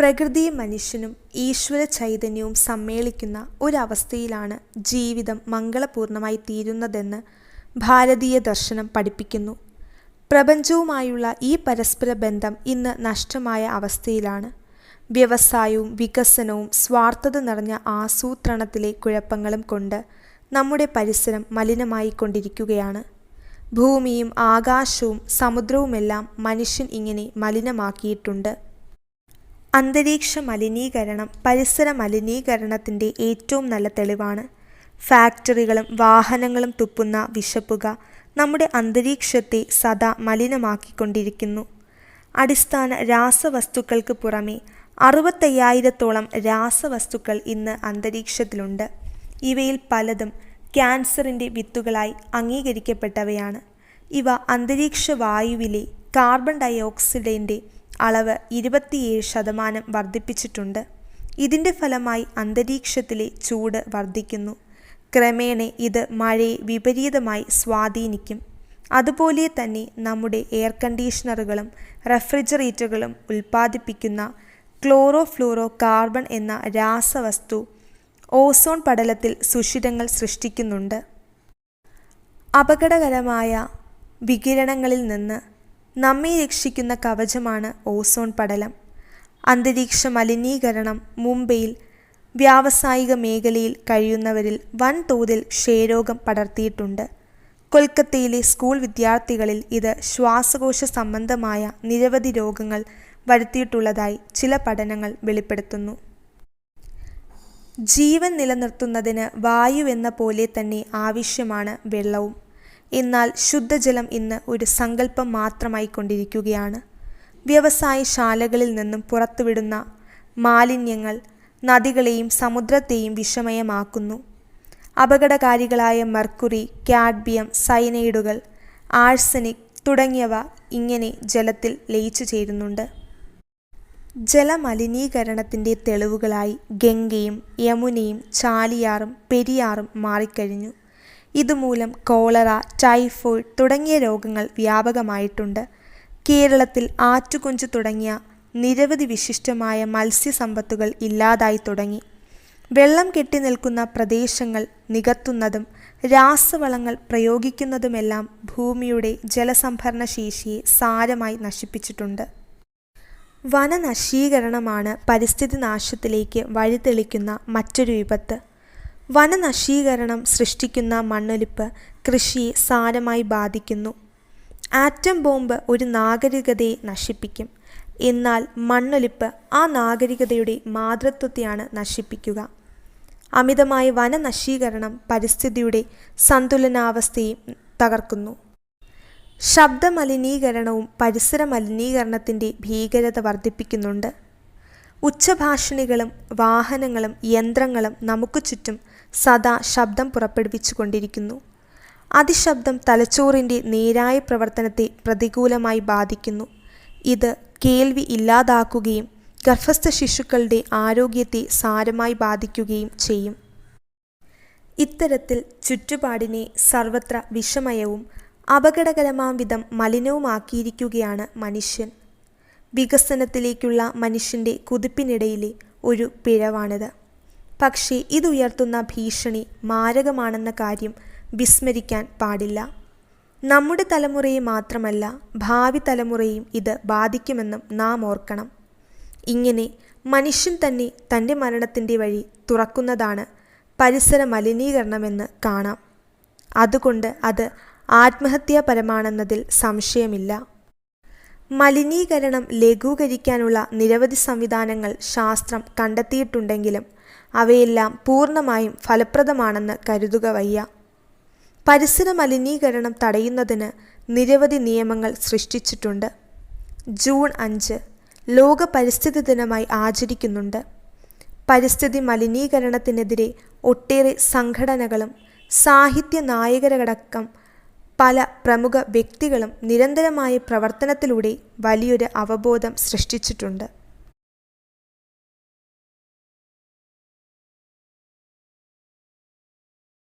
പ്രകൃതിയും മനുഷ്യനും ഈശ്വര ചൈതന്യവും സമ്മേളിക്കുന്ന ഒരവസ്ഥയിലാണ് ജീവിതം മംഗളപൂർണമായി തീരുന്നതെന്ന് ഭാരതീയ ദർശനം പഠിപ്പിക്കുന്നു. പ്രപഞ്ചവുമായുള്ള ഈ പരസ്പര ബന്ധം ഇന്ന് നഷ്ടമായ അവസ്ഥയിലാണ്. വ്യവസായവും വികസനവും സ്വാർത്ഥത നിറഞ്ഞ ആസൂത്രണത്തിലെ കുഴപ്പങ്ങളും കൊണ്ട് നമ്മുടെ പരിസരം മലിനമായിക്കൊണ്ടിരിക്കുകയാണ്. ഭൂമിയും ആകാശവും സമുദ്രവുമെല്ലാം മനുഷ്യൻ ഇങ്ങനെ മലിനമാക്കിയിട്ടുണ്ട്. അന്തരീക്ഷ മലിനീകരണം പരിസര മലിനീകരണത്തിന്റെ ഏറ്റവും നല്ല തെളിവാണ്. ഫാക്ടറികളും വാഹനങ്ങളും തുപ്പുന്ന വിഷപ്പുക നമ്മുടെ അന്തരീക്ഷത്തെ സദാ മലിനമാക്കിക്കൊണ്ടിരിക്കുന്നു. അടിസ്ഥാന രാസവസ്തുക്കൾക്ക് പുറമെ അറുപത്തയ്യായിരത്തോളം രാസവസ്തുക്കൾ ഇന്ന് അന്തരീക്ഷത്തിലുണ്ട്. ഇവയിൽ പലതും ക്യാൻസറിന്റെ വിത്തുകളായി അംഗീകരിക്കപ്പെട്ടവയാണ്. ഇവ അന്തരീക്ഷ വായുവിലെ കാർബൺ ഡൈഓക്സൈഡിന്റെ അളവ് ഇരുപത്തിയേഴ് ശതമാനം വർദ്ധിപ്പിച്ചിട്ടുണ്ട്. ഇതിന്റെ ഫലമായി അന്തരീക്ഷത്തിലെ ചൂട് വർദ്ധിക്കുന്നു. ക്രമേണ ഇത് മഴയെ വിപരീതമായി സ്വാധീനിക്കും. അതുപോലെ തന്നെ നമ്മുടെ എയർ കണ്ടീഷണറുകളും റെഫ്രിജറേറ്ററുകളും ഉൽപ്പാദിപ്പിക്കുന്ന ക്ലോറോ ഫ്ലൂറോ കാർബൺ എന്ന രാസവസ്തു ഓസോൺ പടലത്തിൽ സുഷിരങ്ങൾ സൃഷ്ടിക്കുന്നുണ്ട്. അപകടകരമായ വികിരണങ്ങളിൽ നിന്ന് നമ്മെ രക്ഷിക്കുന്ന കവചമാണ് ഓസോൺ പടലം. അന്തരീക്ഷ മലിനീകരണം മുംബൈയിൽ വ്യാവസായിക മേഖലയിൽ കഴിയുന്നവരിൽ വൻതോതിൽ ക്ഷയരോഗം പടർത്തിയിട്ടുണ്ട്. കൊൽക്കത്തയിലെ സ്കൂൾ വിദ്യാർത്ഥികളിൽ ഇത് ശ്വാസകോശ സംബന്ധമായ നിരവധി രോഗങ്ങൾ വരുത്തിയിട്ടുള്ളതായി ചില പഠനങ്ങൾ വെളിപ്പെടുത്തുന്നു. ജീവൻ നിലനിർത്തുന്നതിന് വായു എന്ന പോലെ തന്നെ ആവശ്യമാണ് വെള്ളവും. എന്നാൽ ശുദ്ധജലം ഇന്ന് ഒരു സങ്കല്പം മാത്രമായി കൊണ്ടിരിക്കുകയാണ് വ്യവസായശാലകളിൽ നിന്നും പുറത്തുവിടുന്ന മാലിന്യങ്ങൾ നദികളെയും സമുദ്രത്തെയും വിഷമയമാക്കുന്നു. അപകടകാരികളായ മർക്കുറി, കാഡ്ബിയം സൈനൈഡുകൾ ആഴ്സനിക് തുടങ്ങിയവ ഇങ്ങനെ ജലത്തിൽ ലയിച്ചു ചേരുന്നുണ്ട് ജലമലിനീകരണത്തിന്റെ തെളിവുകളായി ഗംഗയും യമുനയും ചാലിയാറും പെരിയാറും മാറിക്കഴിഞ്ഞു. ഇതുമൂലം കോളറ, ടൈഫോയിഡ് തുടങ്ങിയ രോഗങ്ങൾ വ്യാപകമായിട്ടുണ്ട്. കേരളത്തിൽ ആറ്റുകുഞ്ചു തുടങ്ങിയ നിരവധി വിശിഷ്ടമായ മത്സ്യസമ്പത്തുകൾ ഇല്ലാതായി തുടങ്ങി വെള്ളം കെട്ടി നിൽക്കുന്ന പ്രദേശങ്ങൾ നികത്തുന്നതും രാസവളങ്ങൾ പ്രയോഗിക്കുന്നതുമെല്ലാം ഭൂമിയുടെ ജലസംഭരണ ശേഷിയെ സാരമായി നശിപ്പിച്ചിട്ടുണ്ട്. വനനശീകരണമാണ് പരിസ്ഥിതി നാശത്തിലേക്ക് വഴിതെളിക്കുന്ന മറ്റൊരു വിപത്ത്. വനനശീകരണം സൃഷ്ടിക്കുന്ന മണ്ണൊലിപ്പ് കൃഷിയെ സാരമായി ബാധിക്കുന്നു. ആറ്റം ബോംബ് ഒരു നാഗരികതയെ നശിപ്പിക്കും. എന്നാൽ മണ്ണൊലിപ്പ് ആ നാഗരികതയുടെ മാതൃത്വത്തെയാണ് നശിപ്പിക്കുക. അമിതമായ വനനശീകരണം പരിസ്ഥിതിയുടെ സന്തുലനാവസ്ഥയെ തകർക്കുന്നു. ശബ്ദമലിനീകരണവും പരിസര മലിനീകരണത്തിന്റെ ഭീകരത വർദ്ധിപ്പിക്കുന്നുണ്ട്. ഉച്ചഭാഷിണികളും വാഹനങ്ങളും യന്ത്രങ്ങളും നമുക്ക് ചുറ്റും സദാ ശബ്ദം പുറപ്പെടുവിച്ചുകൊണ്ടിരിക്കുന്നു. അതിശബ്ദം തലച്ചോറിന്റെ നേരായ പ്രവർത്തനത്തെ പ്രതികൂലമായി ബാധിക്കുന്നു. ഇത് കേൾവി ഇല്ലാതാക്കുകയും ഗർഭസ്ഥ ശിശുക്കളുടെ ആരോഗ്യത്തെ സാരമായി ബാധിക്കുകയും ചെയ്യും. ഇത്തരത്തിൽ ചുറ്റുപാടിനെ സർവത്ര വിഷമയവും അപകടകരമാം വിധം മലിനവുമാക്കിയിരിക്കുകയാണ് മനുഷ്യൻ. വികസനത്തിലേക്കുള്ള മനുഷ്യന്റെ കുതിപ്പിനിടയിലെ ഒരു പിഴവാണിത്. പക്ഷേ ഇതുയർത്തുന്ന ഭീഷണി മാരകമാണെന്ന കാര്യം വിസ്മരിക്കാൻ പാടില്ല. നമ്മുടെ തലമുറയെ മാത്രമല്ല ഭാവി തലമുറയും ഇത് ബാധിക്കുമെന്നും നാം ഓർക്കണം. ഇങ്ങനെ മനുഷ്യൻ തന്നെ തന്റെ മരണത്തിന്റെ വഴി തുറക്കുന്നതാണ് പരിസര മലിനീകരണമെന്ന് കാണാം. അതുകൊണ്ട് അത് ആത്മഹത്യാപരമാണെന്നതിൽ സംശയമില്ല. മലിനീകരണം ലഘൂകരിക്കാനുള്ള നിരവധി സംവിധാനങ്ങൾ ശാസ്ത്രം കണ്ടെത്തിയിട്ടുണ്ടെങ്കിലും അവയെല്ലാം പൂർണമായും ഫലപ്രദമാണെന്ന് കരുതുക വയ്യ. പരിസര മലിനീകരണം തടയുന്നതിന് നിരവധി നിയമങ്ങൾ സൃഷ്ടിച്ചിട്ടുണ്ട്. ജൂൺ അഞ്ച് ലോക പരിസ്ഥിതി ദിനമായി ആചരിക്കുന്നുണ്ട്. പരിസ്ഥിതി മലിനീകരണത്തിനെതിരെ ഒട്ടേറെ സംഘടനകളും സാഹിത്യനായകരടക്കം പല പ്രമുഖ വ്യക്തികളും നിരന്തരമായ പ്രവർത്തനത്തിലൂടെ വലിയൊരു അവബോധം സൃഷ്ടിച്ചിട്ടുണ്ട്.